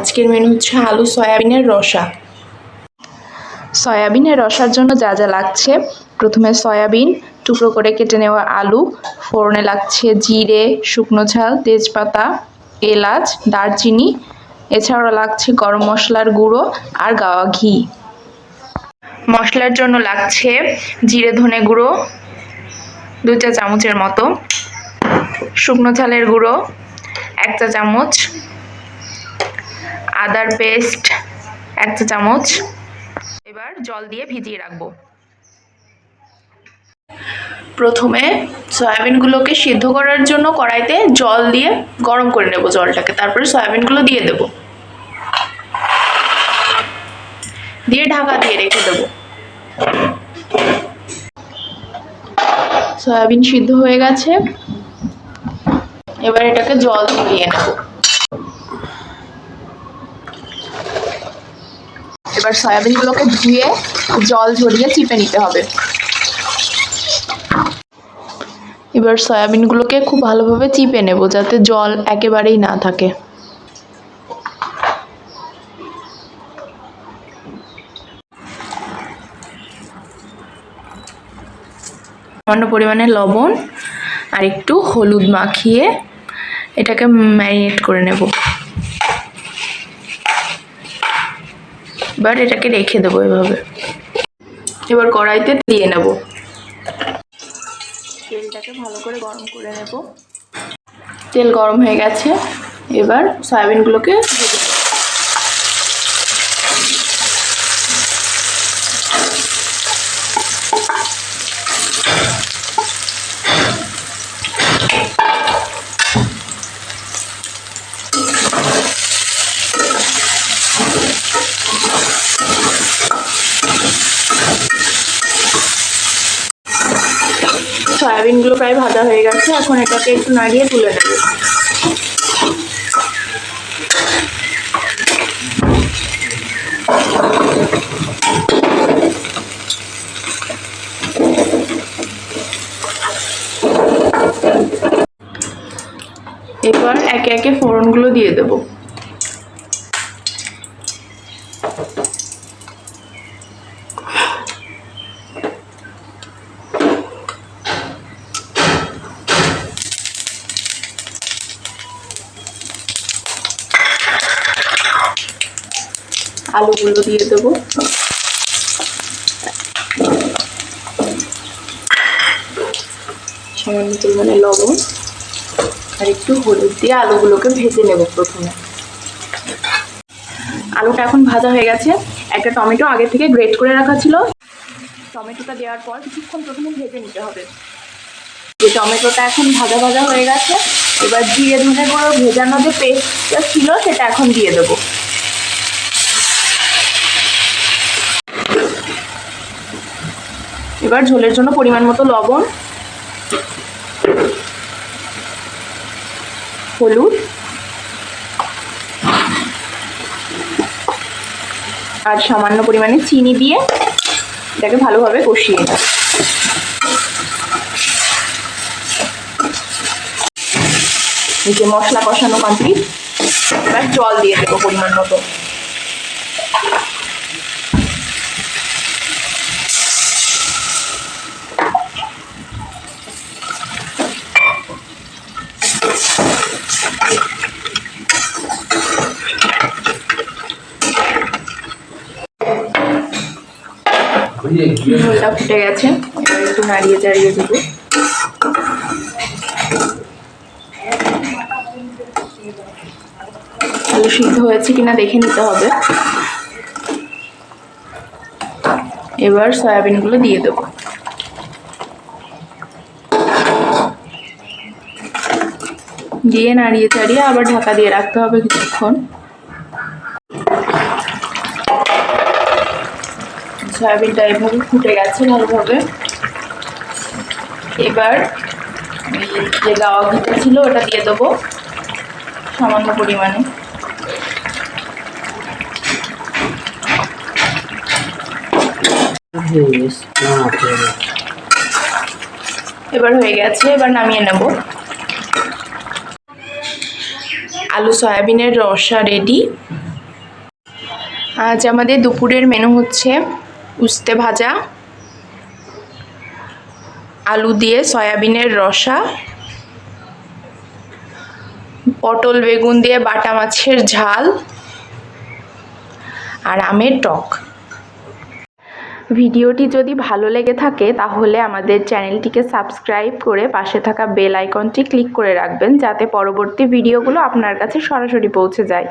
আজকের মেনু হচ্ছে আলু, সয়াবিনের রসা। সয়াবিনের রসার জন্য যা যা লাগছে, প্রথমে সয়াবিন, টুকরো করে কেটে নেওয়া আলু, ফোড়নে লাগছে জিরে, শুকনো ঝাল, তেজপাতা, এলাচ, দারচিনি, এছাড়াও লাগছে গরম মশলার গুঁড়ো আর গাওয়া ঘি। মশলার জন্য লাগছে জিরে ধনে গুঁড়ো দু চা চামচের মতো। শুকনো ঝালের গুঁড়ো, এক চা চামচ। আদার পেস্ট এক চা চামচ। এবার জল দিয়ে ভিজিয়ে রাখব। প্রথমে সয়াবিনগুলোকে সিদ্ধ করার জন্য কড়াইতে জল দিয়ে গরম করে নেব জলটাকে। তারপরে সয়াবিনগুলো দিয়ে দেব। দিয়ে ঢাকা দিয়ে রেখে দেবো। সয়াবিন সিদ্ধ হয়ে গেছে। এবার এটাকে জল ঝরিয়ে নেব। এবার সয়াবিনগুলোকে ধুয়ে জল ঝরিয়ে চিপে নিতে হবে। এবার সয়াবিনগুলোকে খুব ভালোভাবে চিপে নেব যাতে জল একেবারেই না থাকে। সামান্য পরিমাণে লবণ আর একটু হলুদ মাখিয়ে এটাকে ম্যারিনেট করে নেব। এবার এটাকে রেখে দেবো এভাবে। এবার কড়াইতে দিয়ে নেব। তেলটাকে ভালো করে গরম করে নেব। তেল গরম হয়ে গেছে। এবার সয়াবিনগুলোকে ভেজে সয়াবিনগুলো প্রায় ভাজা হয়ে গেছে, এখন এটাকে একটু নাড়িয়ে তুলে নেব। এবার একে একে ফোড়নগুলো দিয়ে দেবো। আলুগুলো দিয়ে দেবো। সামান্য পরিমাণে লবণ আর একটু হলুদ দিয়ে আলুগুলোকে ভেজে নেব প্রথমে। আলুটা এখন ভাজা হয়ে গেছে। একটা টমেটো আগে থেকে গ্রেট করে রাখা ছিল। টমেটোটা দেওয়ার পর কিছুক্ষণ প্রথমে ভেজে নিতে হবে। যে টমেটোটা এখন ভাজা ভাজা হয়ে গেছে, এবার জিরে ধনে গুঁড়ো ভেজানো যে পেস্টটা ছিল, সেটা এখন দিয়ে দেবো। এবার ঝোলের জন্য পরিমাণ মতো লবণ, হলুদ, আর সামান্য পরিমাণে চিনি দিয়ে এটাকে ভালোভাবে কষিয়ে নেব যে মশলা কষানো কমপ্লিট এবার জল দিয়ে দেবো পরিমাণ মতো। ঝোলটা ফুটে গেছে। এবার একটু নাড়িয়ে চাড়িয়ে দেবো। আলু সিদ্ধ হয়েছে কিনা দেখে নিতে হবে। এবার সয়াবিনগুলো দিয়ে দেবো। দিয়ে নাড়িয়ে চাড়িয়ে আবার ঢাকা দিয়ে রাখতে হবে কিছুক্ষণ। সয়াবিনটা এভাবে ফুটে গেছে ভালোভাবে। এবার যে গাওয়া ঘিটা ছিল, ওটা দিয়ে দেবো সামান্য পরিমাণে। এবার হয়ে গেছে, এবার নামিয়ে নেব। আলু সয়াবিনের রসা রেডি। আজ আমাদের দুপুরের মেনু হচ্ছে উস্তে ভাজা, আলু দিয়ে সয়াবিনের রসা, পটল বেগুন দিয়ে বাটা মাছের ঝাল আর আমের টক। ভিডিওটি যদি ভালো লেগে থাকে তাহলে আমাদের চ্যানেলটিকে সাবস্ক্রাইব করে পাশে থাকা বেল আইকনটি ক্লিক করে রাখবেন যাতে পরবর্তী ভিডিওগুলো আপনার কাছে সরাসরি পৌঁছে যায়।